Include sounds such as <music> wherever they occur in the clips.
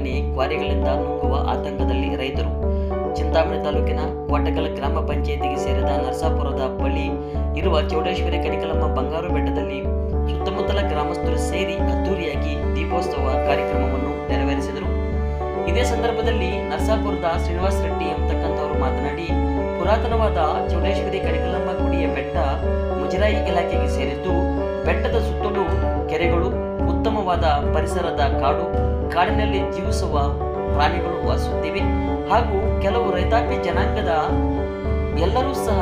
ದಿನಗಳಲ್ಲಿ ಕ್ವಾರಿಗಳಿಂದ ನುಂಗುವ ಆತಂಕದಲ್ಲಿ ರೈತರು. ಚಿಂತಾಮಣಿ ತಾಲೂಕಿನ ಕೋಟಕಲ್ ಗ್ರಾಮ ಪಂಚಾಯಿತಿಗೆ ಸೇರಿದ ನರಸಾಪುರದ ಬಳಿ ಇರುವ ಚೌಡೇಶ್ವರಿ ಕರಿಕಲಮ್ಮ ಬಂಗಾರು ಬೆಟ್ಟದಲ್ಲಿ ಸುತ್ತಮುತ್ತಲ ಗ್ರಾಮಸ್ಥರು ಸೇರಿ ಅದ್ದೂರಿಯಾಗಿ ದೀಪೋತ್ಸವ ಕಾರ್ಯಕ್ರಮವನ್ನು ನೆರವೇರಿಸಿದರು. ಇದೇ ಸಂದರ್ಭದಲ್ಲಿ ನರಸಾಪುರದ ಶ್ರೀನಿವಾಸ ರೆಡ್ಡಿ ಎಂಬತಕ್ಕಂಥವರು ಮಾತನಾಡಿ, ಪುರಾತನವಾದ ಚೌಡೇಶ್ವರಿ ಕರಿಕಲಮ್ಮ ಗುಡಿಯ ಬೆಟ್ಟ ಮುಜರಾಯಿ ಇಲಾಖೆಗೆ ಸೇರಿದ್ದು, ಬೆಟ್ಟದ ಸುತ್ತಲೂ ಕೆರೆಗಳು, ಉತ್ತಮವಾದ ಪರಿಸರದ ಕಾಡು ಕಾಡಿನಲ್ಲಿ ಜೀವಿಸುವ ಪ್ರಾಣಿಗಳು ವಾಸಿಸುತ್ತಿವೆ. ಹಾಗೂ ಕೆಲವು ರೈತಾಪಿ ಜನಾಂಗದ ಎಲ್ಲರೂ ಸಹ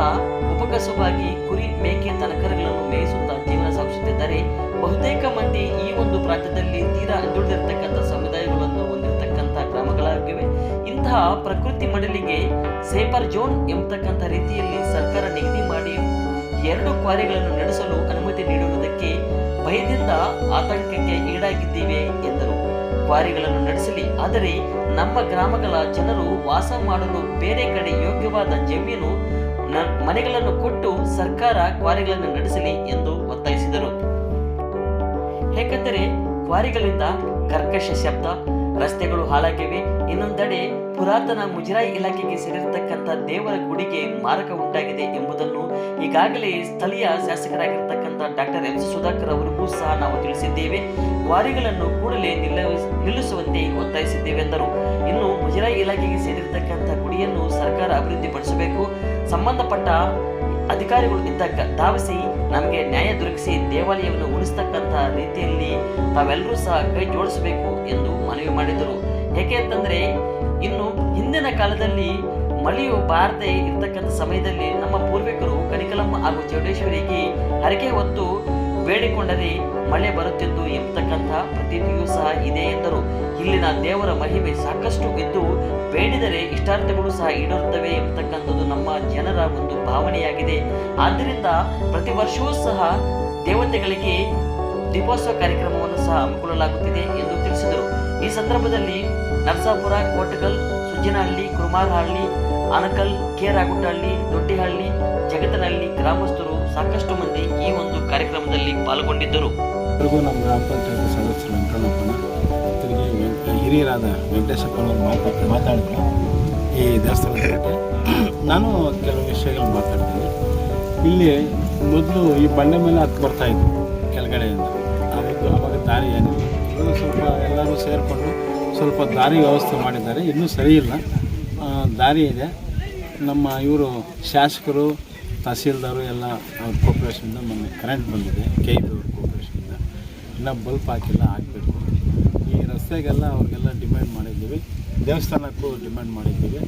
ಉಪಕಸವಾಗಿ ಕುರಿ ಮೇಕೆ ತನಕರಗಳನ್ನು ಮೇಯಿಸುತ್ತಾ ಜೀವನ ಸಾಗಿಸುತ್ತಿದ್ದಾರೆ. ಬಹುತೇಕ ಮಂದಿ ಈ ಒಂದು ಪ್ರಾಂತ್ಯದಲ್ಲಿ ತೀರಾ ಹಿಂದುಳಿದಿರತಕ್ಕಂಥ ಸಮುದಾಯಗಳನ್ನು ಹೊಂದಿರತಕ್ಕಂಥ ಗ್ರಾಮಗಳಾಗಿವೆ. ಇಂತಹ ಪ್ರಕೃತಿ ಮಡಲಿಗೆ ಸೇಫರ್ ಜೋನ್ ಎಂಬತಕ್ಕಂಥ ರೀತಿಯಲ್ಲಿ ಸರ್ಕಾರ ನಿಗದಿ ಮಾಡಿ ಎರಡು ಕ್ವಾರಿಗಳನ್ನು ನಡೆಸಲು ಅನುಮತಿ ನೀಡುವುದಕ್ಕೆ ಭಯದಿಂದ ಆತಂಕಕ್ಕೆ ಈಡಾಗಿದ್ದೇವೆ, ಎಂದರು. ಕ್ವಾರಿಗಳನ್ನು ನಡೆಸಲಿ. ಆದರೆ ನಮ್ಮ ಗ್ರಾಮಗಳ ಜನರು ವಾಸ ಮಾಡಲು ಬೇರೆ ಕಡೆ ಯೋಗ್ಯವಾದ ಜಮೀನು ಮನೆಗಳನ್ನು ಕೊಟ್ಟು ಸರ್ಕಾರ ಕ್ವಾರಿಗಳನ್ನು ನಡೆಸಲಿ ಎಂದು ಒತ್ತಾಯಿಸಿದರು. ಏಕೆಂದರೆ ಕ್ವಾರಿಗಳಿಂದ ಕರ್ಕಶ ಶಬ್ದ, ರಸ್ತೆಗಳು ಹಾಳಾಗಿವೆ. ಇನ್ನೊಂದೆಡೆ ಪುರಾತನ ಮುಜರಾಯಿ ಇಲಾಖೆಗೆ ಸೇರಿರತಕ್ಕಂಥ ದೇವರ ಗುಡಿಗೆ ಮಾರಕ ಉಂಟಾಗಿದೆ ಎಂಬುದನ್ನು ಈಗಾಗಲೇ ಸ್ಥಳೀಯ ಶಾಸಕರಾಗಿರ್ತಕ್ಕಂಥ ಡಾಕ್ಟರ್ ಎಂ ಸಿ ಸುಧಾಕರ್ ಅವರಿಗೂ ಸಹ ನಾವು ತಿಳಿಸಿದ್ದೇವೆ. ವಾರಿಗಳನ್ನು ಕೂಡಲೇ ನಿಲ್ಲಿಸ್- ನಿಲ್ಲಿಸುವಂತೆ ಒತ್ತಾಯಿಸಿದ್ದೇವೆ ಎಂದರು. ಇನ್ನು ಮುಜರಾಯಿ ಇಲಾಖೆಗೆ ಸೇರಿರತಕ್ಕಂಥ ಗುಡಿಯನ್ನು ಸರ್ಕಾರ ಅಭಿವೃದ್ಧಿಪಡಿಸಬೇಕು. ಸಂಬಂಧಪಟ್ಟ ಅಧಿಕಾರಿಗಳು ಇದ್ದಾಗ ಧಾವಿಸಿ ನಮಗೆ ನ್ಯಾಯ ದೊರಕಿಸಿ ದೇವಾಲಯವನ್ನು ಉಳಿಸ್ತಕ್ಕಂಥ ರೀತಿಯಲ್ಲಿ ತಾವೆಲ್ಲರೂ ಸಹ ಕೈ ಜೋಡಿಸಬೇಕು ಎಂದು ಮನವಿ ಮಾಡಿದರು. ಏಕೆ ಅಂತಂದ್ರೆ, ಇನ್ನು ಹಿಂದಿನ ಕಾಲದಲ್ಲಿ ಮಳೆಯು ಬಾರದೆ ಇರ್ತಕ್ಕಂಥ ಸಮಯದಲ್ಲಿ ನಮ್ಮ ಪೂರ್ವಿಕರು ಕನಿಕಲಮ್ಮ ಹಾಗೂ ಚೌಡೇಶ್ವರಿಗೆ ಹರಕೆ ಹೊತ್ತು ಬೇಡಿಕೊಂಡರೆ ಮಳೆ ಬರುತ್ತಿದ್ದು ಎಂಬತಕ್ಕಂಥ ಪ್ರತೀತಿಯೂ ಸಹ ಇದೆ ಎಂದರು. ಇಲ್ಲಿನ ದೇವರ ಮಹಿಮೆ ಸಾಕಷ್ಟು ಇದ್ದು, ಬೇಡಿದರೆ ಇಷ್ಟಾರ್ಥಗಳು ಸಹ ಈಡೇರುತ್ತವೆ ಎಂಬತಕ್ಕಂಥದ್ದು ನಮ್ಮ ಜನರ ಒಂದು ಭಾವನೆಯಾಗಿದೆ. ಆದ್ದರಿಂದ ಪ್ರತಿ ವರ್ಷವೂ ಸಹ ದೇವತೆಗಳಿಗೆ ದೀಪೋತ್ಸವ ಕಾರ್ಯಕ್ರಮವನ್ನು ಸಹ ಹಮ್ಮಿಕೊಳ್ಳಲಾಗುತ್ತಿದೆ ಎಂದು ತಿಳಿಸಿದರು. ಈ ಸಂದರ್ಭದಲ್ಲಿ ನರಸಾಪುರ, ಕೋಟಗಲ್, ಸುಜ್ಜನಹಳ್ಳಿ, ಕುರುಮಾರಹಳ್ಳಿ ಅನಕಲ್ ಕೆ ರಾಗುಟ್ಟಹಳ್ಳಿ ದೊಡ್ಡಿಹಳ್ಳಿ, ಜಗತ್ತನಹಳ್ಳಿ ಗ್ರಾಮಸ್ಥರು ಸಾಕಷ್ಟು ಮಂದಿ ಈ ಒಂದು ಕಾರ್ಯಕ್ರಮದಲ್ಲಿ ಪಾಲ್ಗೊಂಡಿದ್ದರು. ಎಲ್ರಿಗೂ ನಮ್ಮ ಗ್ರಾಮ ಪಂಚಾಯತ್ ಸದಸ್ಯರು ವೆಂಕಣ್ಣಪ್ಪನ ತಿರುಗಿ ಹಿರಿಯರಾದ ವೆಂಕಟೇಶಪ್ಪನವರು ಮಾತಾಡ್ತ ಮಾತಾಡಿದ್ರು. ಈ ದೇವಸ್ಥಾನದ ಬಗ್ಗೆ. ನಾನು ಕೆಲವು ವಿಷಯಗಳು ಮಾತಾಡ್ತೀನಿ. ಇಲ್ಲಿ ಮೊದಲು ಈ ಬಂಡೆ ಮೇಲೆ ಹತ್ತು ಬರ್ತಾ ಕೆಳಗಡೆ ಕೆಳಗಡೆಯಿಂದ. ಅವತ್ತು ಅವಾಗ ದಾರಿ ಏನಿಲ್ಲ. ಇವಾಗ ಸ್ವಲ್ಪ ಎಲ್ಲರೂ ಸೇರಿಕೊಂಡು ಸ್ವಲ್ಪ ದಾರಿ ವ್ಯವಸ್ಥೆ ಮಾಡಿದ್ದಾರೆ. ಇನ್ನೂ ಸರಿ ಇಲ್ಲ. ದಾರಿ ಇದೆ. ನಮ್ಮ ಇವರು ಶಾಸಕರು ತಹಸೀಲ್ದಾರು ಎಲ್ಲ ಕೋಪ್ರೇಷನಿಂದ ಮೊನ್ನೆ ಕರೆಂಟ್ ಬಂದಿದೆ ಕೆ ಇ ಕೋಪ್ರೇಷನಿಂದ ಇನ್ನೂ ಬಲ್ಪ್ ಹಾಕಿಲ್ಲ, ಹಾಕಬೇಕು. ಈ ರಸ್ತೆಗೆಲ್ಲ ಅವ್ರಿಗೆಲ್ಲ ಡಿಮ್ಯಾಂಡ್ ಮಾಡಿದ್ದೀವಿ. ದೇವಸ್ಥಾನಕ್ಕೂ ಡಿಮ್ಯಾಂಡ್ ಮಾಡಿದ್ದೀವಿ.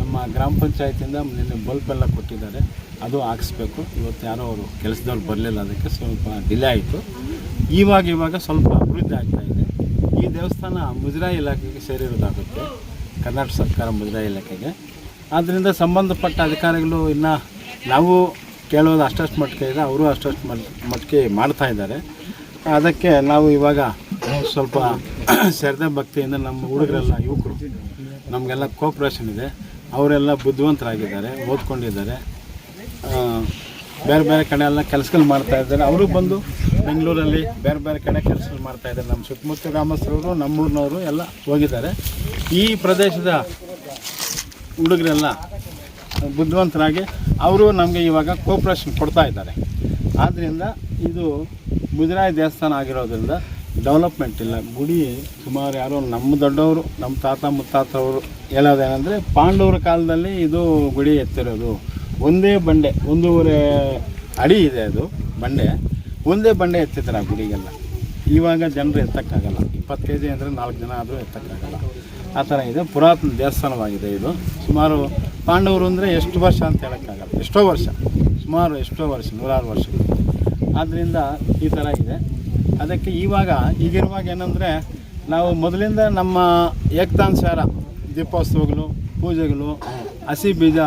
ನಮ್ಮ ಗ್ರಾಮ ಪಂಚಾಯತಿಂದ ನಿನ್ನೆ ಬಲ್ಪ್ ಎಲ್ಲ ಕೊಟ್ಟಿದ್ದಾರೆ. ಅದು ಹಾಕಿಸ್ಬೇಕು. ಇವತ್ತು ಯಾರೋ ಅವರು ಕೆಲಸದವ್ರು ಬರಲಿಲ್ಲ ಅದಕ್ಕೆ ಸ್ವಲ್ಪ ಡಿಲೇ ಆಯಿತು. ಇವಾಗ ಇವಾಗ ಸ್ವಲ್ಪ ಅಭಿವೃದ್ಧಿ ಇದೆ. ಈ ದೇವಸ್ಥಾನ ಮುಜರಾಯಿ ಇಲಾಖೆಗೆ ಸೇರಿರೋದಾಗುತ್ತೆ. ಕರ್ನಾಟಕ ಸರ್ಕಾರ ಮುಜರಾಯಿ ಇಲಾಖೆಗೆ. ಆದ್ದರಿಂದ ಸಂಬಂಧಪಟ್ಟ ಅಧಿಕಾರಿಗಳು ಇನ್ನು ನಾವು ಕೇಳೋದು ಅಷ್ಟಷ್ಟು ಮಟ್ಟಿಗೆ ಇದೆ, ಅವರು ಅಷ್ಟಷ್ಟು ಮಟ್, ಮಟ್ಟಿಗೆ ಮಾಡ್ತಾ ಇದ್ದಾರೆ. ಅದಕ್ಕೆ ನಾವು ಇವಾಗ ಸ್ವಲ್ಪ <coughs> ಶ್ರದ್ಧೆ ಭಕ್ತಿಯಿಂದ ನಮ್ಮ ಹುಡುಗರೆಲ್ಲ, ಯುವಕರು, ನಮಗೆಲ್ಲ ಕೋಪ್ರೇಷನ್ ಇದೆ. ಅವರೆಲ್ಲ ಬುದ್ಧಿವಂತರಾಗಿದ್ದಾರೆ, ಓದ್ಕೊಂಡಿದ್ದಾರೆ. ಬೇರೆ ಬೇರೆ ಕಡೆ ಎಲ್ಲ ಕೆಲಸಗಳು ಮಾಡ್ತಾ ಇದ್ದಾರೆ. ಅವರು ಬಂದು ಬೆಂಗಳೂರಲ್ಲಿ ಬೇರೆ ಬೇರೆ ಕಡೆ ಕೆಲಸಗಳು ಮಾಡ್ತಾ ಇದ್ದಾರೆ. ನಮ್ಮ ಸುತ್ತಮುತ್ತ ಗ್ರಾಮಸ್ಥರವರು ನಮ್ಮೂರಿನವರು ಎಲ್ಲ ಹೋಗಿದ್ದಾರೆ. ಈ ಪ್ರದೇಶದ ಹುಡುಗರೆಲ್ಲ ಬುದ್ಧಿವಂತರಾಗಿ ಅವರು ನಮಗೆ ಇವಾಗ ಕೋಪ್ರೇಷನ್ ಕೊಡ್ತಾ ಇದ್ದಾರೆ. ಆದ್ದರಿಂದ ಇದು ಮುಜರಾಯಿ ದೇವಸ್ಥಾನ ಆಗಿರೋದ್ರಿಂದ ಡೆವಲಪ್ಮೆಂಟ್ ಇಲ್ಲ. ಗುಡಿ ಸುಮಾರು ಯಾರೋ ನಮ್ಮ ದೊಡ್ಡವರು, ನಮ್ಮ ತಾತ ಮುತ್ತಾತವರು ಹೇಳೋದೇನೆಂದರೆ ಪಾಂಡವರ ಕಾಲದಲ್ಲಿ ಇದು ಗುಡಿ ಎತ್ತಿರೋದು. ಒಂದೇ ಬಂಡೆ, ಒಂದೂವರೆ ಅಡಿ ಇದೆ ಅದು ಬಂಡೆ. ಒಂದೇ ಬಂಡೆ ಎತ್ತಿದ್ದಾರೆ ಆ ಗುಡಿಗೆಲ್ಲ. ಇವಾಗ ಜನರು ಎತ್ತಕ್ಕಾಗಲ್ಲ. ಇಪ್ಪತ್ತು ಕೆ ಜಿ ಅಂದರೆ ನಾಲ್ಕು ಜನ ಆದರೂ ಎತ್ತಕ್ಕಾಗಲ್ಲ. ಆ ಥರ ಇದೆ. ಪುರಾತನ ದೇವಸ್ಥಾನವಾಗಿದೆ ಇದು. ಸುಮಾರು ಪಾಂಡವರು ಅಂದರೆ ಎಷ್ಟು ವರ್ಷ ಅಂತ ಹೇಳೋಕ್ಕಾಗಲ್ಲ. ಎಷ್ಟೋ ವರ್ಷ. ಸುಮಾರು ಎಷ್ಟೋ ವರ್ಷ, ನೂರಾರು ವರ್ಷ. ಆದ್ದರಿಂದ ಈ ಥರ ಇದೆ. ಅದಕ್ಕೆ ಇವಾಗ ಈಗಿರುವಾಗ ಏನಂದರೆ ನಾವು ಮೊದಲಿಂದ ನಮ್ಮ ಏಕ್ತಾನುಸಾರ ದೀಪೋತ್ಸವಗಳು, ಪೂಜೆಗಳು, ಹಸಿ ಬೀಜ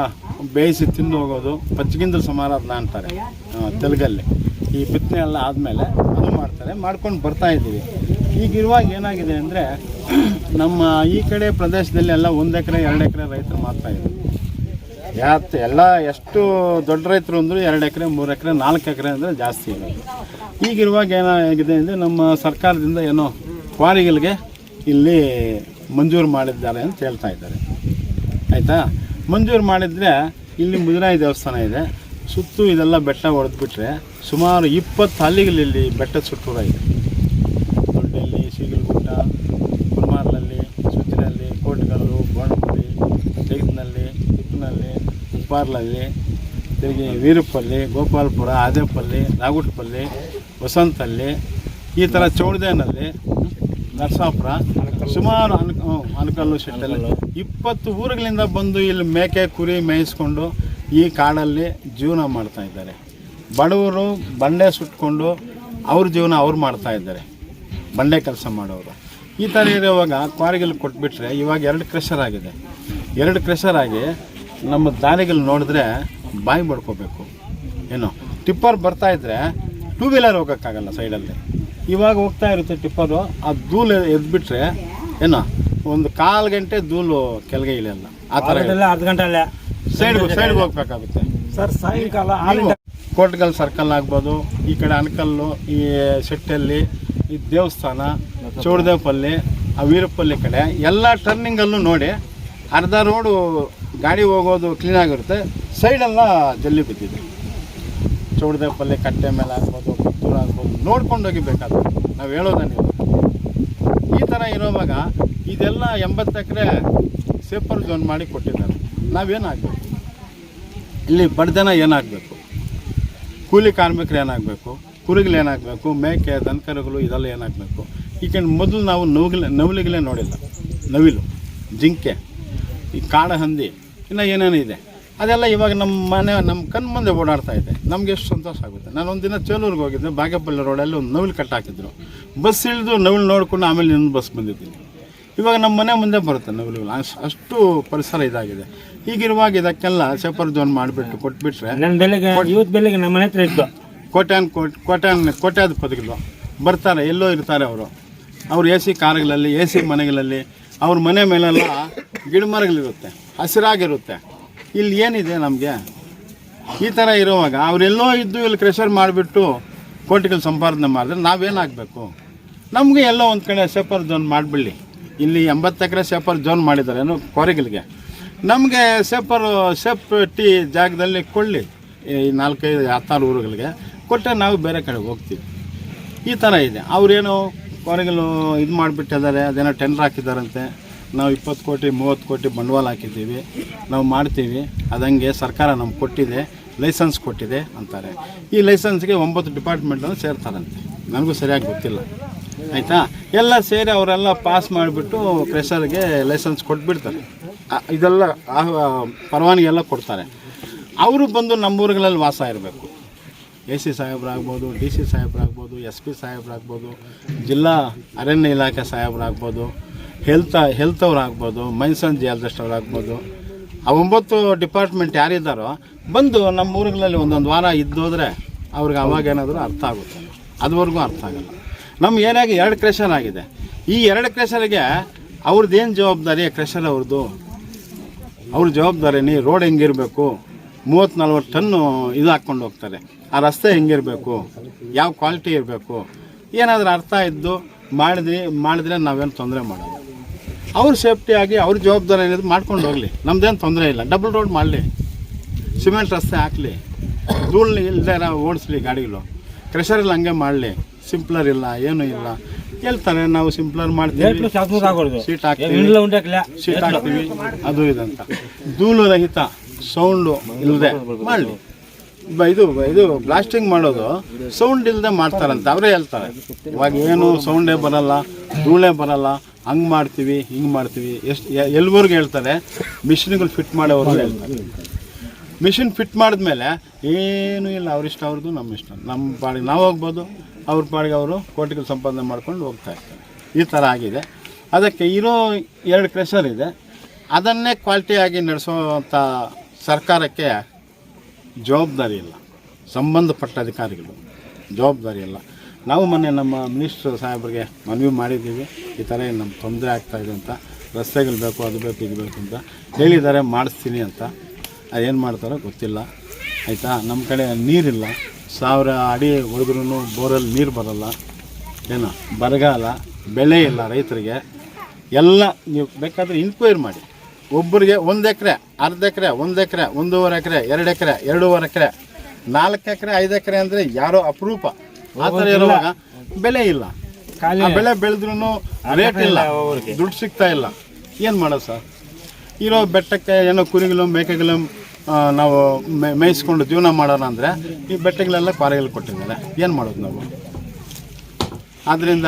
ಬೇಯಿಸಿ ತಿಂದು ಹೋಗೋದು ಪಚ್ಚಗಿಂದ್ರ ಸಮಾರಾಧನ ಅಂತಾರೆ ತೆಲುಗಲ್ಲಿ. ಈ ಬಿತ್ತನೆ ಎಲ್ಲ ಆದಮೇಲೆ ಅದು ಮಾಡ್ತಾರೆ, ಮಾಡ್ಕೊಂಡು ಬರ್ತಾ ಇದ್ದೀವಿ. ಈಗಿರುವಾಗ ಏನಾಗಿದೆ ಅಂದರೆ ನಮ್ಮ ಈ ಕಡೆ ಪ್ರದೇಶದಲ್ಲಿ ಎಲ್ಲ ಒಂದು ಎಕರೆ, ಎರಡು ಎಕರೆ ರೈತರು ಮಾಡ್ತಾ ಇದ್ದಾರೆ. ಯಾತ್ ಎಲ್ಲ ಎಷ್ಟು ದೊಡ್ಡ ರೈತರು ಅಂದರೂ ಎರಡು ಎಕರೆ, ಮೂರು ಎಕರೆ, ನಾಲ್ಕು ಎಕರೆ ಅಂದರೆ ಜಾಸ್ತಿ ಇರೋದು. ಈಗಿರುವಾಗ ಏನಾಗಿದೆ ಅಂದರೆ ನಮ್ಮ ಸರ್ಕಾರದಿಂದ ಏನೋ ಕ್ವಾರಿಗಳಿಗೆ ಇಲ್ಲಿ ಮಂಜೂರು ಮಾಡಿದ್ದಾರೆ ಅಂತ ಹೇಳ್ತಾ ಇದ್ದಾರೆ. ಆಯಿತಾ? ಮಂಜೂರು ಮಾಡಿದರೆ ಇಲ್ಲಿ ಮುಜರಾಯಿ ದೇವಸ್ಥಾನ ಇದೆ. ಸುತ್ತು ಇದೆಲ್ಲ ಬೆಟ್ಟ ಹೊಡೆದ್ಬಿಟ್ರೆ ಸುಮಾರು ಇಪ್ಪತ್ತು ಹಳ್ಳಿಗಳಲ್ಲಿ ಬೆಟ್ಟದ ಸುಟ್ಟೂರಾಗಿದೆ ಇದೆ ಉಪ್ಪಾರ್ಲಲ್ಲಿ ತಿರುಗಿ ವೀರಪಲ್ಲಿ ಗೋಪಾಲಪುರ ಆದೇಪಲ್ಲಿ ನಾಗುಟ್ಪಲ್ಲಿ ವಸಂತಲ್ಲಿ ಈ ಥರ ಚೌಡದೇನಲ್ಲಿ ನರಸಾಪುರ ಸುಮಾರು ಅನ್ ಅನಕಲ್ಲು ಶೆಟ್ಟಲ್ಲಿ ಇಪ್ಪತ್ತು ಊರುಗಳಿಂದ ಬಂದು ಇಲ್ಲಿ ಮೇಕೆ ಕುರಿ ಮೇಯಿಸ್ಕೊಂಡು ಈ ಕಾಡಲ್ಲಿ ಜೀವನ ಮಾಡ್ತಾಯಿದ್ದಾರೆ ಬಡವರು ಬಂಡೆ ಸುಟ್ಕೊಂಡು ಅವ್ರ ಜೀವನ ಅವ್ರು ಮಾಡ್ತಾಯಿದ್ದಾರೆ ಬಂಡೆ ಕೆಲಸ ಮಾಡೋರು. ಈ ಥರ ಇರುವಾಗ ಕ್ವಾರಿಗಲ್ಲಿ ಕೊಟ್ಬಿಟ್ರೆ ಇವಾಗ ಎರಡು ಕ್ರೆಷರ್ ಆಗಿದೆ. ಎರಡು ಕ್ರೆಷರ್ ಆಗಿ ನಮ್ಮ ದಾರಿಗಳು ನೋಡಿದ್ರೆ ಬಾಯಿ ಮಾಡ್ಕೋಬೇಕು. ಏನು? ಟಿಪ್ಪರ್ ಬರ್ತಾ ಇದ್ರೆ ಟೂ ವೀಲರ್ ಹೋಗೋಕ್ಕಾಗಲ್ಲ ಸೈಡಲ್ಲಿ. ಇವಾಗ ಹೋಗ್ತಾ ಇರುತ್ತೆ ಟಿಪ್ಪರು ಆ ಧೂಳು ಎದ್ಬಿಟ್ರೆ ಏನೋ? ಒಂದು ಕಾಲು ಗಂಟೆ ಧೂಳು ಕೆಳಗೆ ಇಳಿಯಲ್ಲ. ಆ ಥರ ಅರ್ಧ ಗಂಟೆ ಸೈಡ್ ಸೈಡ್ಗೆ ಹೋಗ್ಬೇಕಾಗುತ್ತೆ. ಸರ್ ಸಾಯಂಕಾಲ ಕೋಟ್ಗಲ್ ಸರ್ಕಲ್ ಆಗ್ಬೋದು ಈ ಕಡೆ ಅಣಕಲ್ಲು ಈ ಶೆಟ್ಟಲ್ಲಿ ಈ ದೇವಸ್ಥಾನ ಚೌಡದೇವಪಲ್ಲಿ ಆ ವೀರಪಲ್ಲಿ ಕಡೆ ಎಲ್ಲ ಟರ್ನಿಂಗಲ್ಲೂ ನೋಡಿ ಅರ್ಧ ರೋಡು ಗಾಡಿ ಹೋಗೋದು ಕ್ಲೀನಾಗಿರುತ್ತೆ ಸೈಡೆಲ್ಲ ಜಲ್ಲಿ ಬಿದ್ದಿದೆ. ಪಲ್ಲೆ ಕಟ್ಟೆ ಮೇಲೆ ಆಗ್ಬೋದು, ಪುತ್ತೂರು ನೋಡ್ಕೊಂಡು ಹೋಗಿಬೇಕಾದ್ರೆ ನಾವು ಹೇಳೋದ ಈ ಥರ ಇರೋವಾಗ ಇದೆಲ್ಲ ಎಂಬತ್ತು ಎಕರೆ ಸೇಫರ್ ಝೋನ್ ಮಾಡಿ ಕೊಟ್ಟಿದ್ದಾರೆ. ನಾವೇನಾಗಬೇಕು? ಇಲ್ಲಿ ಬಡ್ದನ ಏನಾಗಬೇಕು? ಕೂಲಿ ಕಾರ್ಮಿಕರು ಏನಾಗಬೇಕು? ಕುರಿಗಳು ಏನಾಗಬೇಕು? ಮೇಕೆ, ದನಕರುಗಳು ಇದೆಲ್ಲ ಏನಾಗಬೇಕು? ಈ ಕಡೆ ಮೊದಲು ನಾವು ನವಿಲೆ ನವಿಲಿಗಳೇ ನೋಡಿಲ್ಲ. ನವಿಲು, ಜಿಂಕೆ, ಈ ಕಾಡ ಹಂದಿ ಇನ್ನು ಏನೇನು ಇದೆ? ಅದೆಲ್ಲ ಇವಾಗ ನಮ್ಮ ಮನೆ ನಮ್ಮ ಕಣ್ಣು ಮುಂದೆ ಓಡಾಡ್ತಾ ಇದೆ. ನಮ್ಗೆ ಎಷ್ಟು ಸಂತೋಷ ಆಗುತ್ತೆ. ನಾನು ಒಂದು ದಿನ ಚೇಲೂರಿಗೆ ಹೋಗಿದ್ದೆ ಬಾಗೇಪಲ್ಲಿ ರೋಡಲ್ಲಿ ಒಂದು ನವಿಲು ಕಟ್ಟಾಕಿದ್ರು ಬಸ್ ಇಳಿದು ನವಿಲು ನೋಡಿಕೊಂಡು ಆಮೇಲೆ ಇನ್ನೊಂದು ಬಸ್ ಬಂದಿದ್ದೀನಿ. ಇವಾಗ ನಮ್ಮ ಮನೆ ಮುಂದೆ ಬರುತ್ತೆ ನವಿಲುಗಳು. ಅಷ್ಟು ಅಷ್ಟು ಪರಿಸರ ಇದಾಗಿದೆ. ಹೀಗಿರುವಾಗ ಇದಕ್ಕೆಲ್ಲ ಸೇಫರ್ ಜೋನ್ ಮಾಡಿಬಿಟ್ಟು ಕೊಟ್ಬಿಟ್ರೆ ನಮ್ಮ ಮನೆ ಹತ್ರ ಇತ್ತು. ಕೋಟ್ಯಾನ್ ಕೋಟ್ ಕೋಟ್ಯಾನ್ ಕೋಟ್ಯಾಧಿಪತಿಗಳು ಬರ್ತಾರೆ ಎಲ್ಲೋ ಇರ್ತಾರೆ ಅವರು. ಅವ್ರು ಎ ಸಿ ಕಾರ್ಗಳಲ್ಲಿ ಎ ಸಿ ಮನೆಗಳಲ್ಲಿ ಅವ್ರ ಮನೆ ಮೇಲೆಲ್ಲ ಗಿಡಮರಗಳಿರುತ್ತೆ ಹಸಿರಾಗಿರುತ್ತೆ. ಇಲ್ಲಿ ಏನಿದೆ ನಮಗೆ? ಈ ಥರ ಇರುವಾಗ ಅವರೆಲ್ಲೋ ಇದ್ದು ಇಲ್ಲಿ ಕ್ರೆಷರ್ ಮಾಡಿಬಿಟ್ಟು ಕೋಟಿಗಳು ಸಂಪಾದನೆ ಮಾಡಿದ್ರೆ ನಾವೇನಾಗಬೇಕು? ನಮಗೆ ಎಲ್ಲೋ ಒಂದು ಕಡೆ ಸೇಫರ್ ಜೋನ್ ಮಾಡಿಬಿಡಲಿ. ಇಲ್ಲಿ ಎಂಬತ್ತು ಎಕರೆ ಜೋನ್ ಮಾಡಿದ್ದಾರೆ ಏನು ಕೊರೆಗಳಿಗೆ ನಮಗೆ ಸೇಫರ್ ಸೇಫ್ಟಿ ಜಾಗದಲ್ಲಿ ಕೊಳ್ಳಿ. ಈ ನಾಲ್ಕೈದು, ಹತ್ತಾರು ಊರುಗಳಿಗೆ ಕೊಟ್ಟರೆ ನಾವು ಬೇರೆ ಕಡೆಗೆ ಹೋಗ್ತೀವಿ. ಈ ಥರ ಇದೆ. ಅವರೇನು ಕೊರೆಗಳು ಇದು ಮಾಡಿಬಿಟ್ಟಿದ್ದಾರೆ, ಅದೇನೋ ಟೆಂಡರ್ ಹಾಕಿದ್ದಾರಂತೆ. ನಾವು ಇಪ್ಪತ್ತು ಕೋಟಿ, ಮೂವತ್ತು ಕೋಟಿ ಬಂಡವಾಳ ಹಾಕಿದ್ದೀವಿ. ನಾವು ಮಾಡ್ತೀವಿ. ಅದಂಗೆ ಸರ್ಕಾರ ನಮ್ಗೆ ಕೊಟ್ಟಿದೆ. ಲೈಸೆನ್ಸ್ ಕೊಟ್ಟಿದೆ ಅಂತಾರೆ. ಈ ಲೈಸೆನ್ಸ್ಗೆ ಒಂಬತ್ತು ಡಿಪಾರ್ಟ್ಮೆಂಟನ್ನು ಸೇರ್ತಾರಂತೆ. ನನಗೂ ಸರಿಯಾಗಿ ಗೊತ್ತಿಲ್ಲ. ಆಯಿತಾ? ಎಲ್ಲ ಸೇರಿ ಅವರೆಲ್ಲ ಪಾಸ್ ಮಾಡಿಬಿಟ್ಟು ಕ್ರೆಷರ್ಗೆ ಲೈಸೆನ್ಸ್ ಕೊಟ್ಬಿಡ್ತಾರೆ. ಇದೆಲ್ಲ ಪರವಾನಗಿ ಎಲ್ಲ ಕೊಡ್ತಾರೆ. ಅವರು ಬಂದು ನಮ್ಮೂರುಗಳಲ್ಲಿ ವಾಸ ಇರಬೇಕು. ಎ ಸಿ ಸಾಹೇಬ್ರಾಗ್ಬೋದು, ಡಿ ಸಿ ಸಾಹೇಬ್ರಾಗ್ಬೋದು, ಎಸ್ ಪಿ ಸಾಹೇಬ್ರಾಗ್ಬೋದು, ಜಿಲ್ಲಾ ಅರಣ್ಯ ಇಲಾಖೆ ಸಾಹೇಬ್ರಾಗ್ಬೋದು ಹೆಲ್ತ್ ಹೆಲ್ತ್ ಅವ್ರಾಗ್ಬೋದು ಮೈನ್ಸನ್ ಜಿಯಾಲಜಿಸ್ಟ್ ಅವ್ರಾಗ್ಬೋದು. ಆ ಒಂಬತ್ತು ಡಿಪಾರ್ಟ್ಮೆಂಟ್ ಯಾರಿದ್ದಾರೋ, ಬಂದು ನಮ್ಮ ಊರುಗಳಲ್ಲಿ ಒಂದೊಂದು ವಾರ ಇದ್ದೋದ್ರೆ ಅವ್ರಿಗೆ ಅವಾಗೇನಾದರೂ ಅರ್ಥ ಆಗುತ್ತೆ. ಅದುವರೆಗೂ ಅರ್ಥ ಆಗಲ್ಲ. ನಮ್ಮ ಏನಾಗಿ ಎರಡು ಕ್ರೆಷರ್ ಆಗಿದೆ. ಈ ಎರಡು ಕ್ರೆಷರ್ಗೆ ಅವ್ರದ್ದು ಏನು ಜವಾಬ್ದಾರಿ? ಕ್ರೆಷರ್ ಅವ್ರದ್ದು ಅವ್ರ ಜವಾಬ್ದಾರಿನಿ ರೋಡ್ ಹೆಂಗಿರಬೇಕು? ಮೂವತ್ತು ನಲ್ವತ್ತು ಟನ್ನು ಇದು ಹಾಕ್ಕೊಂಡು ಹೋಗ್ತಾರೆ. ಆ ರಸ್ತೆ ಹೆಂಗಿರಬೇಕು? ಯಾವ ಕ್ವಾಲಿಟಿ ಇರಬೇಕು? ಏನಾದರೂ ಅರ್ಥ ಇದ್ದು ಮಾಡಿದ್ರಿ, ಮಾಡಿದ್ರೆ ನಾವೇನು ತೊಂದರೆ ಮಾಡೋದು ಅವ್ರ ಸೇಫ್ಟಿಯಾಗಿ ಅವ್ರ ಜವಾಬ್ದಾರಿ ಏನಿದೆ ಮಾಡ್ಕೊಂಡು ಹೋಗಲಿ. ನಮ್ದೇನು ತೊಂದರೆ ಇಲ್ಲ. ಡಬಲ್ ರೋಡ್ ಮಾಡಲಿ. ಸಿಮೆಂಟ್ ರಸ್ತೆ ಹಾಕಲಿ. ಧೂಳು ಇಲ್ಲದೆ ಓಡಿಸ್ಲಿ ಗಾಡಿಗಳು. ಕ್ರೆಷರಲ್ಲಿ ಹಂಗೆ ಮಾಡಲಿ. ಸಿಂಪ್ಲರ್ ಇಲ್ಲ ಏನೂ ಇಲ್ಲ. ಹೇಳ್ತಾರೆ ನಾವು ಸಿಂಪ್ಲರ್ ಮಾಡ್ತೀವಿ. ಸೀಟ್ ಹಾಕ್ತೀವಿ. ಸೀಟ್ ಹಾಕ್ತೀವಿ. ಅದು ಇದಂತ ಧೂಳು ರಹಿತ ಸೌಂಡು ಇಲ್ಲದೆ ಮಾಡಲಿ. ಇದು ಇದು ಬ್ಲಾಸ್ಟಿಂಗ್ ಮಾಡೋದು ಸೌಂಡ್ ಇಲ್ಲದೆ ಮಾಡ್ತಾರಂತ. ಅವರೇ ಹೇಳ್ತಾರೆ. ಇವಾಗ ಏನು ಸೌಂಡೇ ಬರಲ್ಲ, ಧೂಳೇ ಬರಲ್ಲ, ಹಂಗೆ ಮಾಡ್ತೀವಿ, ಹಿಂಗೆ ಮಾಡ್ತೀವಿ. ಎಷ್ಟು ಎಲ್ವರೆಗೂ ಹೇಳ್ತಾರೆ, ಮಿಷಿನ್ಗಳು ಫಿಟ್ ಮಾಡೋವ್ರಿಗೂ ಹೇಳ್ತಾರೆ. ಮಿಷಿನ್ ಫಿಟ್ ಮಾಡಿದ್ಮೇಲೆ ಏನೂ ಇಲ್ಲ. ಅವರಿಷ್ಟ ಅವ್ರದ್ದು ನಮ್ಮ ಇಷ್ಟ. ನಮ್ಮ ಪಾಡಿಗೆ ನಾವು ಹೋಗ್ಬೋದು. ಅವ್ರ ಪಾಡಿಗೆ ಅವರು ಕೋಟಿಗಳು ಸಂಪಾದನೆ ಮಾಡ್ಕೊಂಡು ಹೋಗ್ತಾ ಇರ್ತಾರೆ. ಈ ಥರ ಆಗಿದೆ. ಅದಕ್ಕೆ ಇರೋ ಎರಡು ಕ್ರೆಷರ್ ಇದೆ. ಅದನ್ನೇ ಕ್ವಾಲಿಟಿಯಾಗಿ ನಡೆಸೋವಂಥ ಸರ್ಕಾರಕ್ಕೆ ಜವಾಬ್ದಾರಿ ಇಲ್ಲ. ಸಂಬಂಧಪಟ್ಟ ಅಧಿಕಾರಿಗಳು ಜವಾಬ್ದಾರಿ ಇಲ್ಲ. ನಾವು ಮೊನ್ನೆ ನಮ್ಮ ಮಿನಿಸ್ಟರ್ ಸಾಹೇಬ್ರಿಗೆ ಮನವಿ ಮಾಡಿದ್ದೀವಿ. ಈ ಥರ ನಮ್ಮ ತೊಂದರೆ ಆಗ್ತಾಯಿದೆ ಅಂತ, ರಸ್ತೆಗಳು ಬೇಕು, ಅದು ಬೇಕು, ಇದು ಬೇಕು ಅಂತ ಹೇಳಿದ್ದಾರೆ, ಮಾಡಿಸ್ತೀನಿ ಅಂತ. ಅದೇನು ಮಾಡ್ತಾರೋ ಗೊತ್ತಿಲ್ಲ. ಆಯಿತಾ? ನಮ್ಮ ಕಡೆ ನೀರಿಲ್ಲ. ಸಾವಿರ ಅಡಿ ಹೊಡೆದ್ರೂ ಬೋರಲ್ಲಿ ನೀರು ಬರಲ್ಲ. ಏನು? ಬರಗಾಲ, ಬೆಳೆ ಇಲ್ಲ ರೈತರಿಗೆ. ಎಲ್ಲ ನೀವು ಬೇಕಾದರೆ ಇನ್ಕ್ವೈರಿ ಮಾಡಿ. ಒಬ್ಬರಿಗೆ ಒಂದು ಎಕರೆ ಅರ್ಧ ಎಕರೆ ಒಂದು ಎಕರೆ ಒಂದೂವರೆ ಎಕರೆ ಎರಡು ಎಕರೆ ಎರಡೂವರೆ ಎಕರೆ ನಾಲ್ಕು ಎಕರೆ ಐದು ಎಕರೆ ಅಂದರೆ ಯಾರೋ ಅಪರೂಪ. ಆ ಥರ ಇರುವಾಗ ಬೆಲೆ ಇಲ್ಲ. ಆ ಬೆಳೆ ಬೆಳೆದ್ರೂ ರೇಟ್ ಇಲ್ಲ. ದುಡ್ಡು ಸಿಗ್ತಾ ಇಲ್ಲ. ಏನು ಮಾಡೋದು ಸರ್? ಇರೋ ಬೆಟ್ಟಕ್ಕೆ ಏನೋ ಕುರಿಗಳು ಮೇಕೆಗಳು ನಾವು ಮೇ- ಮೇಯಿಸ್ಕೊಂಡು ಜೀವನ ಮಾಡೋಣ ಅಂದರೆ ಈ ಬೆಟ್ಟಗಳೆಲ್ಲ ಕ್ವಾರಿಗಳು ಕೊಟ್ಟಿದ್ದಾರೆ. ಏನು ಮಾಡೋದು ನಾವು? ಆದ್ದರಿಂದ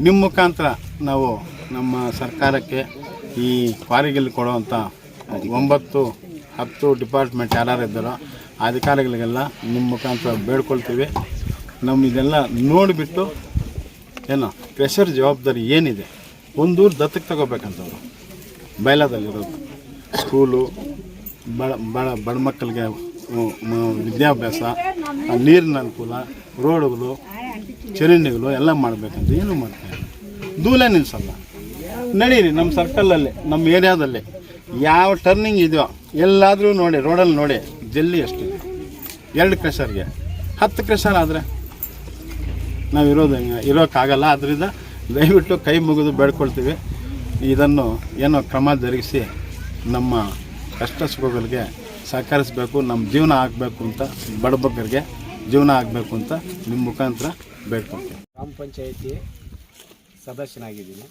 ನಿಮ್ಮ ಮುಖಾಂತರ ನಾವು ನಮ್ಮ ಸರ್ಕಾರಕ್ಕೆ ಈ ಕ್ವಾರಿಗಳು ಕೊಡುವಂಥ ಒಂಬತ್ತು, ಹತ್ತು ಡಿಪಾರ್ಟ್ಮೆಂಟ್ ಯಾರ್ಯಾರು ಇದ್ದಾರೋ ಅಧಿಕಾರಿಗಳಿಗೆಲ್ಲ ನಿಮ್ಮ ಮುಖಾಂತರ ಬೇಡ್ಕೊಳ್ತೀವಿ. ನಮ್ಮ ಇದೆಲ್ಲ ನೋಡಿಬಿಟ್ಟು ಏನು ಪ್ರೆಷರ್ ಜವಾಬ್ದಾರಿ ಏನಿದೆ ಒಂದೂರು ದತ್ತಕ್ಕೆ ತಗೋಬೇಕಂತವ್ರು. ಬಯಲಾದಲ್ಲಿರೋದು ಸ್ಕೂಲು, ಬಡ ಬಡ ಬಡ ಮಕ್ಕಳಿಗೆ ವಿದ್ಯಾಭ್ಯಾಸ ನೀರಿನ ಅನುಕೂಲ, ರೋಡುಗಳು, ಚರಂಡಿಗಳು ಎಲ್ಲ ಮಾಡಬೇಕಂತ ಏನು ಮಾಡ್ತಾರೆ ದೂಲೆ ನಿಲ್ಲಿಸಲ್ಲ ನಡೀರಿ ನಮ್ಮ ಸರ್ಕಲಲ್ಲಿ ನಮ್ಮ ಏರಿಯಾದಲ್ಲಿ. ಯಾವ ಟರ್ನಿಂಗ್ ಇದೆಯೋ, ಎಲ್ಲಾದರೂ ನೋಡಿ ರೋಡಲ್ಲಿ ನೋಡಿ, ಜಲ್ಲಿ ಎಷ್ಟಿದೆ ಎರಡು ಕ್ರೆಷರ್ಗೆ ಹತ್ತು ಕ್ರೆಷರ್ ಆದರೆ ನಾವು ಇರೋದು ಇರೋಕ್ಕಾಗಲ್ಲ. ಅದರಿಂದ ದಯವಿಟ್ಟು ಕೈ ಮುಗಿದು ಬೇಡ್ಕೊಳ್ತೀವಿ. ಇದನ್ನು ಏನೋ ಕ್ರಮ ಜರುಗಿಸಿ ನಮ್ಮ ಕಷ್ಟ ಸುಖಗಳಿಗೆ ಸಹಕರಿಸಬೇಕು ನಮ್ಮ ಜೀವನ ಆಗಬೇಕು ಅಂತ ಬಡಬಗ್ಗರಿಗೆ ಜೀವನ ಆಗಬೇಕು ಅಂತ ನಿಮ್ಮ ಮುಖಾಂತರ ಬೇಡ್ಕೊಳ್ತೀವಿ ಗ್ರಾಮ ಪಂಚಾಯಿತಿ ಸದಸ್ಯನಾಗಿದ್ದೀನಿ.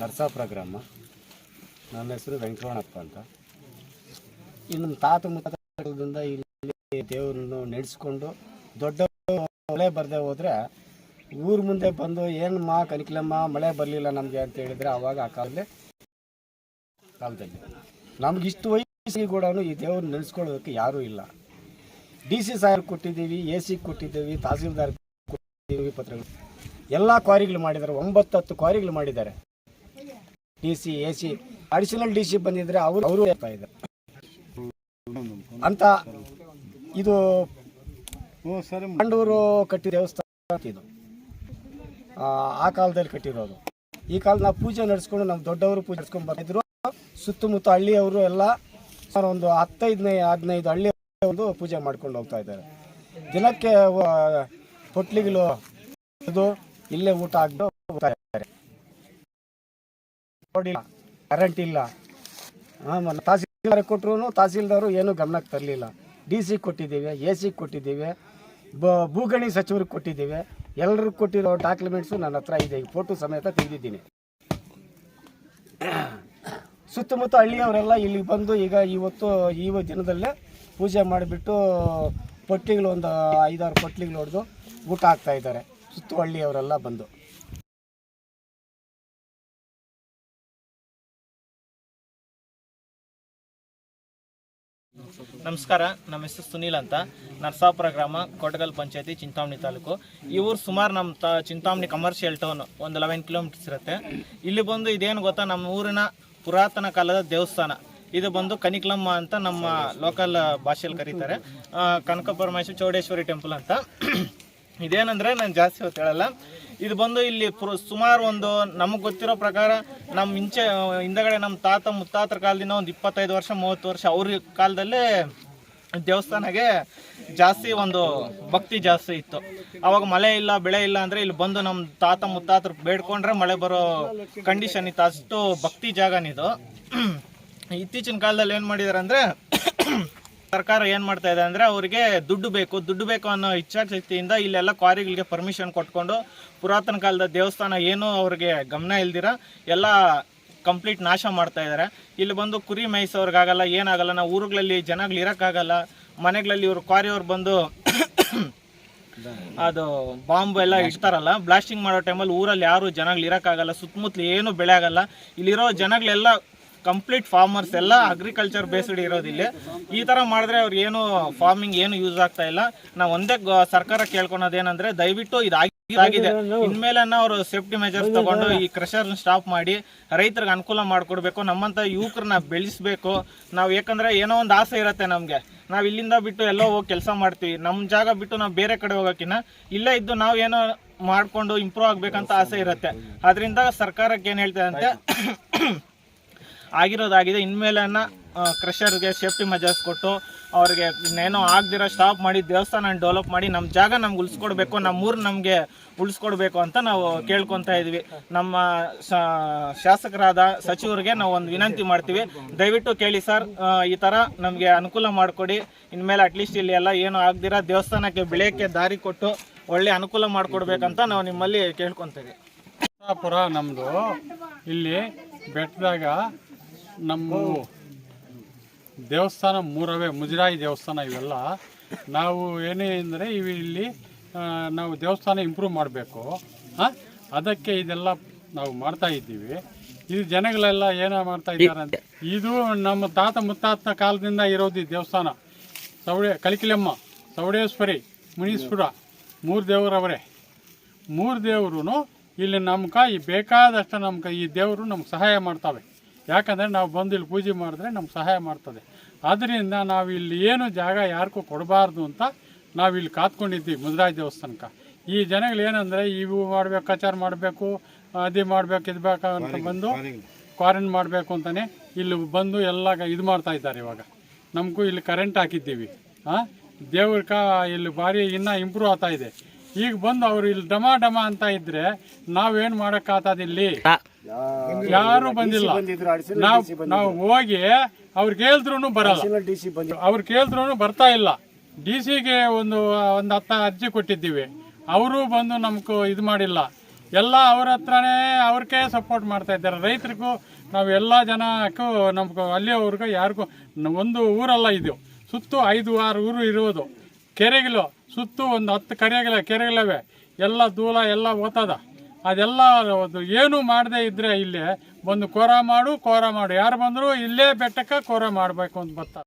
ನರಸಾಪುರ ಗ್ರಾಮ. ನನ್ನ ಹೆಸರು ವೆಂಕಟರಮಣಪ್ಪ ಅಂತ. ಇನ್ನು ನಮ್ಮ ತಾತ ಮುತ್ತಾತದಿಂದ ಇಲ್ಲಿ ದೇವರನ್ನು ನಡೆಸ್ಕೊಂಡು ದೊಡ್ಡ ಮಳೆ ಬರದೆ ಹೋದರೆ ಊರ ಮುಂದೆ ಬಂದು ಏನು ಮಾ ಕನಿಕಲಮ್ಮ, ಮಳೆ ಬರಲಿಲ್ಲ ನಮಗೆ ಅಂತ ಹೇಳಿದರೆ ಆವಾಗ ಆ ಕಾಲದಲ್ಲಿ ಕಾಲದಲ್ಲಿ. ನಮ್ಗೆ ಇಷ್ಟು ವಯಸ್ಸಿಗೆ ಕೂಡ ಈ ದೇವ್ರನ್ನ ನೆನೆಸ್ಕೊಳ್ಳೋದಕ್ಕೆ ಯಾರೂ ಇಲ್ಲ. ಡಿ ಸಿ ಸಾಹೇಬ್ ಕೊಟ್ಟಿದ್ದೀವಿ, ಎ ಸಿ ಕೊಟ್ಟಿದ್ದೀವಿ, ತಹಸೀಲ್ದಾರ್ ಕೊಟ್ಟಿದ್ದೀವಿ ಪತ್ರಗಳು. ಎಲ್ಲ ಕ್ವಾರಿಗಳು ಮಾಡಿದ್ದಾರೆ ಒಂಬತ್ತು ಹತ್ತು ಕ್ವಾರಿಗಳು ಮಾಡಿದ್ದಾರೆ. D C A C additional D C ಬಂದಿದ್ರೆ ಅವರು ಅವರು ಅಂತ ಇದು ಬಂಡೂರು ಕಟ್ಟಿದ ದೇವಸ್ಥಾನ ಇದು. ಆ, ಕಾಲದಲ್ಲಿ ಕಟ್ಟಿರೋದು. ಈ ಕಾಲ ನಾವು ಪೂಜೆ ನಡೆಸ್ಕೊಂಡು ನಮ್ಮ ದೊಡ್ಡವರು ಪೂಜೆ ನಡೆಸ್ಕೊಂಡು ಬರ್ತಿದ್ರು. ಸುತ್ತಮುತ್ತ ಹಳ್ಳಿಯವರು ಎಲ್ಲ ಒಂದು ಹತ್ತೈದನೇ ಹದಿನೈದು ಹಳ್ಳಿ ಒಂದು ಪೂಜೆ ಮಾಡ್ಕೊಂಡು ಹೋಗ್ತಾ ಇದ್ದಾರೆ. ದಿನಕ್ಕೆ ಇದು ಇಲ್ಲೇ ಊಟ ಆಗ್ದು ಹೋಗ್ತಾ ಕರೆಂಟ್ ಇಲ್ಲ. ಇಲ್ಲ ತಹಸೀಲ್ದಾರ್ ಕೊಟ್ಟರು ತಹಸೀಲ್ದಾರು ಏನು ಗಮನಕ್ಕೆ ತರಲಿಲ್ಲ. ಡಿ ಸಿ ಕೊಟ್ಟಿದ್ದೀವಿ ಎ ಸಿ ಕೊಟ್ಟಿದ್ದೇವೆ, ಬ ಭೂಗಣಿ ಸಚಿವರಿಗೆ ಕೊಟ್ಟಿದ್ದೇವೆ. ಎಲ್ಲರಿಗೂ ಕೊಟ್ಟಿರೋ ಡಾಕ್ಯುಮೆಂಟ್ಸು ನನ್ನ ಹತ್ರ ಇದೆ, ಈ ಫೋಟೋ ಸಮೇತ ತೆಗೆದಿದ್ದೀನಿ. ಸುತ್ತಮುತ್ತ ಹಳ್ಳಿಯವರೆಲ್ಲ ಇಲ್ಲಿ ಬಂದು ಈಗ ಇವತ್ತು ಈ ದಿನದಲ್ಲೇ ಪೂಜೆ ಮಾಡಿಬಿಟ್ಟು ಪೊಟ್ಟಿಗಳು ಒಂದು ಐದಾರು ಪೊಟ್ಲಿಗಳು ಹೊಡೆದು ಊಟ ಹಾಕ್ತಾ ಸುತ್ತು ಹಳ್ಳಿಯವರೆಲ್ಲ ಬಂದು. ನಮಸ್ಕಾರ, ನಮ್ಮ ಹೆಸರು ಸುನೀಲ್ ಅಂತ. ನರಸಾಪುರ ಗ್ರಾಮ, ಕೋಟಗಲ್ ಪಂಚಾಯತಿ, ಚಿಂತಾಮಣಿ ತಾಲೂಕು. ಈ ಊರು ಸುಮಾರು ನಮ್ಮ ತ, ಚಿಂತಾಮಣಿ ಕಮರ್ಷಿಯಲ್ ಟೌನ್ ಒಂದು ಲೆವೆನ್ ಕಿಲೋಮೀಟರ್ಸ್ ಇರುತ್ತೆ. ಇಲ್ಲಿ ಬಂದು ಇದೇನು ಗೊತ್ತಾ? ನಮ್ಮ ಊರಿನ ಪುರಾತನ ಕಾಲದ ದೇವಸ್ಥಾನ. ಇದು ಬಂದು ಕನಿಕ್ಲಮ್ಮ ಅಂತ ನಮ್ಮ ಲೋಕಲ್ ಭಾಷೆಯಲ್ಲಿ ಕರೀತಾರೆ. ಕನಕ ಪರಮೇಶ್ವರ ಚೌಡೇಶ್ವರಿ ಟೆಂಪಲ್ ಅಂತ. ಇದೇನಂದ್ರೆ ನಾನು ಜಾಸ್ತಿ ಹೊತ್ತು ಹೇಳಲ್ಲ. ಇದು ಬಂದು ಇಲ್ಲಿ ಸುಮಾರು ಒಂದು ನಮಗೆ ಗೊತ್ತಿರೋ ಪ್ರಕಾರ ನಮ್ಮ ಇಂಚೆ, ಹಿಂದಗಡೆ ನಮ್ಮ ತಾತ ಮುತ್ತಾತರ ಕಾಲದಿಂದ ಒಂದು ಇಪ್ಪತ್ತೈದು ವರ್ಷ, ಮೂವತ್ತು ವರ್ಷ ಅವ್ರ ಕಾಲದಲ್ಲೇ ದೇವಸ್ಥಾನಗೆ ಜಾಸ್ತಿ ಒಂದು ಭಕ್ತಿ ಜಾಸ್ತಿ ಇತ್ತು. ಅವಾಗ ಮಳೆ ಇಲ್ಲ, ಬೆಳೆ ಇಲ್ಲ ಅಂದ್ರೆ ಇಲ್ಲಿ ಬಂದು ನಮ್ಮ ತಾತ ಮುತ್ತಾತ್ರ ಬೇಡ್ಕೊಂಡ್ರೆ ಮಳೆ ಬರೋ ಕಂಡೀಷನ್ ಇತ್ತು. ಅಷ್ಟು ಭಕ್ತಿ ಜಾಗನಿದು ಇತ್ತೀಚಿನ ಕಾಲದಲ್ಲಿ ಏನು ಮಾಡಿದಾರೆ ಅಂದ್ರೆ ಸರ್ಕಾರ ಏನ್ ಮಾಡ್ತಾ ಇದೆ ಅಂದ್ರೆ ಅವರಿಗೆ ದುಡ್ಡು ಬೇಕು ದುಡ್ಡು ಬೇಕು ಅನ್ನೋ ಇಚ್ಛಾಶಕ್ತಿಯಿಂದ ಇಲ್ಲೆಲ್ಲ ಕ್ವಾರಿಗಳಿಗೆ ಪರ್ಮಿಷನ್ ಕೊಟ್ಕೊಂಡು ಪುರಾತನ ಕಾಲದ ದೇವಸ್ಥಾನ ಏನು ಅವ್ರಿಗೆ ಗಮನ ಇಲ್ದಿರ ಎಲ್ಲ ಕಂಪ್ಲೀಟ್ ನಾಶ ಮಾಡ್ತಾ ಇದ್ದಾರೆ ಇಲ್ಲಿ ಬಂದು ಕುರಿ ಮೇಯಿಸೋರ್ಗಾಗಲ್ಲ ಏನಾಗಲ್ಲ ನಾವು ಊರುಗಳಲ್ಲಿ ಜನಗಳು ಇರೋಕ್ಕಾಗಲ್ಲ ಮನೆಗಳಲ್ಲಿ ಇವರು ಕ್ವಾರಿಯವ್ರು ಬಂದು <coughs> ಅದು ಬಾಂಬ್ ಎಲ್ಲ ಇಡ್ತಾರಲ್ಲ ಬ್ಲಾಸ್ಟಿಂಗ್ ಮಾಡೋ ಟೈಮಲ್ಲಿ ಊರಲ್ಲಿ ಯಾರು ಜನಗಳು ಇರೋಕ್ಕಾಗಲ್ಲ ಸುತ್ತಮುತ್ತಲು ಏನು ಬೆಳೆ ಆಗಲ್ಲ ಇಲ್ಲಿರೋ ಜನಗಳೆಲ್ಲ ಕಂಪ್ಲೀಟ್ ಫಾರ್ಮರ್ಸ್ ಎಲ್ಲ ಅಗ್ರಿಕಲ್ಚರ್ ಬೇಸ್ಡ್ ಇರೋದಿಲ್ಲ ಈ ಥರ ಮಾಡಿದ್ರೆ ಅವ್ರು ಏನು ಫಾರ್ಮಿಂಗ್ ಏನು ಯೂಸ್ ಆಗ್ತಾ ಇಲ್ಲ. ನಾವು ಒಂದೇ ಸರ್ಕಾರ ಕೇಳ್ಕೊಳೋದೇನಂದ್ರೆ ದಯವಿಟ್ಟು ಇದಾಗಿ ಆಗಿದೆ ಇನ್ಮೇಲೆ ಅವರು ಸೇಫ್ಟಿ ಮೆಜರ್ಸ್ ತಗೊಂಡು ಈ ಕ್ರಷರ್ ಸ್ಟಾಪ್ ಮಾಡಿ ರೈತರಿಗೆ ಅನುಕೂಲ ಮಾಡಿಕೊಡ್ಬೇಕು. ನಮ್ಮಂತ ಯುವಕರನ್ನ ಬೆಳೆಸ್ಬೇಕು. ನಾವು ಯಾಕಂದ್ರೆ ಏನೋ ಒಂದು ಆಸೆ ಇರುತ್ತೆ ನಮಗೆ. ನಾವು ಇಲ್ಲಿಂದ ಬಿಟ್ಟು ಎಲ್ಲೋ ಹೋಗಿ ಕೆಲಸ ಮಾಡ್ತೀವಿ. ನಮ್ಮ ಜಾಗ ಬಿಟ್ಟು ನಾವು ಬೇರೆ ಕಡೆ ಹೋಗೋಕಿನ್ನ ಇಲ್ಲೇ ಇದ್ದು ನಾವು ಏನೋ ಮಾಡ್ಕೊಂಡು ಇಂಪ್ರೂವ್ ಆಗ್ಬೇಕಂತ ಆಸೆ ಇರುತ್ತೆ. ಅದರಿಂದ ಸರ್ಕಾರಕ್ಕೆ ಏನು ಹೇಳ್ತೇವೆ ಅಂತೆ ಆಗಿರೋದಾಗಿದೆ. ಇನ್ಮೇಲೆ ಕ್ರಷರ್ಗೆ ಸೇಫ್ಟಿ ಮೆಜರ್ಸ್ ಕೊಟ್ಟು ಅವ್ರಿಗೆ ಇನ್ನೇನೋ ಆಗದಿರೋ ಸ್ಟಾಪ್ ಮಾಡಿ ದೇವಸ್ಥಾನ ಡೆವಲಪ್ ಮಾಡಿ ನಮ್ಮ ಜಾಗ ನಮ್ಗೆ ಉಳಿಸ್ಕೊಡ್ಬೇಕು ನಮ್ಮ ಊರು ನಮಗೆ ಉಳಿಸ್ಕೊಡ್ಬೇಕು ಅಂತ ನಾವು ಕೇಳ್ಕೊತಾ ಇದ್ವಿ. ನಮ್ಮ ಶಾಸಕರಾದ ಸಚಿವರಿಗೆ ನಾವು ಒಂದು ವಿನಂತಿ ಮಾಡ್ತೀವಿ. ದಯವಿಟ್ಟು ಕೇಳಿ ಸರ್ ಈ ಥರ ನಮಗೆ ಅನುಕೂಲ ಮಾಡಿಕೊಡಿ. ಇನ್ಮೇಲೆ ಅಟ್ಲೀಸ್ಟ್ ಇಲ್ಲಿ ಎಲ್ಲ ಏನು ಆಗದಿರ ದೇವಸ್ಥಾನಕ್ಕೆ ಬೆಳೆಯೋಕ್ಕೆ ದಾರಿ ಕೊಟ್ಟು ಒಳ್ಳೆ ಅನುಕೂಲ ಮಾಡಿಕೊಡ್ಬೇಕಂತ ನಾವು ನಿಮ್ಮಲ್ಲಿ ಕೇಳ್ಕೊತೀವಿ. ನಮ್ಮದು ಇಲ್ಲಿ ಬೆಟ್ಟದಾಗ ನಮ್ಮ ದೇವಸ್ಥಾನ ಮೂರವೇ ಮುಜರಾಯಿ ದೇವಸ್ಥಾನ ಇವೆಲ್ಲ. ನಾವು ಏನೇ ಅಂದರೆ ಇವು ಇಲ್ಲಿ ನಾವು ದೇವಸ್ಥಾನ ಇಂಪ್ರೂವ್ ಮಾಡಬೇಕು. ಅದಕ್ಕೆ ಇದೆಲ್ಲ ನಾವು ಮಾಡ್ತಾ ಇದ್ದೀವಿ. ಇದು ಜನಗಳೆಲ್ಲ ಏನೋ ಮಾಡ್ತಾ ಇದ್ದಾರೆ ಅಂತ. ಇದು ನಮ್ಮ ತಾತ ಮುತ್ತಾತನ ಕಾಲದಿಂದ ಇರೋದು ಈ ದೇವಸ್ಥಾನ. ಸೌಡೆ, ಕಲಿಕಿಲಮ್ಮ, ಸೌಡೇಶ್ವರಿ, ಮುನೀಶ್ವರ, ಮೂರು ದೇವರವರೇ. ಮೂರು ದೇವರು ಇಲ್ಲಿ ನಮ್ಗೆ ಈ ಬೇಕಾದಷ್ಟು ನಮ್ಗೆ ಈ ದೇವರು ನಮ್ಗೆ ಸಹಾಯ ಮಾಡ್ತವೆ. ಯಾಕಂದರೆ ನಾವು ಬಂದು ಇಲ್ಲಿ ಪೂಜೆ ಮಾಡಿದ್ರೆ ನಮ್ಗೆ ಸಹಾಯ ಮಾಡ್ತದೆ. ಆದ್ದರಿಂದ ನಾವು ಇಲ್ಲಿ ಏನು ಜಾಗ ಯಾರಿಗೂ ಕೊಡಬಾರ್ದು ಅಂತ ನಾವು ಇಲ್ಲಿ ಕಾತ್ಕೊಂಡಿದ್ದೀವಿ ಮುದ್ರಾಜ್ ದೇವಸ್ಥಾನಕ್ಕೆ. ಈ ಜನಗಳು ಏನಂದರೆ ಇವು ಮಾಡಬೇಕು ಕಚಾರ ಮಾಡಬೇಕು ಅದೇ ಮಾಡಬೇಕು ಇದು ಬೇಕು ಅಂತ ಬಂದು ಕ್ವಾರಂಟ್ ಮಾಡಬೇಕು ಅಂತಲೇ ಇಲ್ಲಿ ಬಂದು ಎಲ್ಲ ಇದು ಮಾಡ್ತಾ ಇದ್ದಾರೆ ಇವಾಗ. ನಮಗೂ ಇಲ್ಲಿ ಕರೆಂಟ್ ಹಾಕಿದ್ದೀವಿ. ಹಾಂ ದೇವ್ರ ಕಾ ಇಲ್ಲಿ ಭಾರಿ ಇನ್ನೂ ಇಂಪ್ರೂವ್ ಆಗ್ತಾ ಇದೆ. ಈಗ ಬಂದು ಅವ್ರು ಇಲ್ಲಿ ಡಮ ಡಮ ಅಂತ ಇದ್ರೆ ನಾವೇನ್ ಮಾಡಕ್ ಇಲ್ಲಿ ಯಾರು ಬಂದಿಲ್ಲ. ನಾವು ನಾವು ಹೋಗಿ ಅವ್ರು ಕೇಳಿದ್ರು ಬರಲ್ಲ. ಅವ್ರು ಕೇಳಿದ್ರು ಬರ್ತಾ ಇಲ್ಲ. ಡಿ ಸಿಗೆ ಒಂದು ಒಂದು ಹತ್ತ ಅರ್ಜಿ ಕೊಟ್ಟಿದ್ದೀವಿ. ಅವರು ಬಂದು ನಮ್ಗೆ ಇದು ಮಾಡಿಲ್ಲ. ಎಲ್ಲ ಅವ್ರ ಹತ್ರನೇ ಅವ್ರಿಗೆ ಸಪೋರ್ಟ್ ಮಾಡ್ತಾ ಇದ್ದಾರೆ. ರೈತರಿಗೂ ನಾವು ಎಲ್ಲ ಜನಕ್ಕೂ ನಮ್ಗೆ ಅಲ್ಲಿಯವ್ರಿಗೂ ಯಾರಿಗೂ ಒಂದು ಊರಲ್ಲ ಇದು. ಸುತ್ತು ಐದು ಆರು ಊರು ಇರುವುದು ಕೆರೆಗಳು ಸುತ್ತು ಒಂದು ಹತ್ತು ಕೆರೆಗಳ ಕೆರೆಗಳವೆ. ಎಲ್ಲ ದೂಲ ಎಲ್ಲ ಓತದ ಅದೆಲ್ಲ ಅದು ಏನು ಮಾಡದೇ ಇದ್ರೆ ಇಲ್ಲೇ ಬಂದು ಕೋರ ಮಾಡು ಕೋರ ಮಾಡು. ಯಾರು ಬಂದರೂ ಇಲ್ಲೇ ಬೆಟ್ಟಕ್ಕೆ ಕೋರ ಮಾಡಬೇಕು ಅಂತ ಬರ್ತಾರೆ.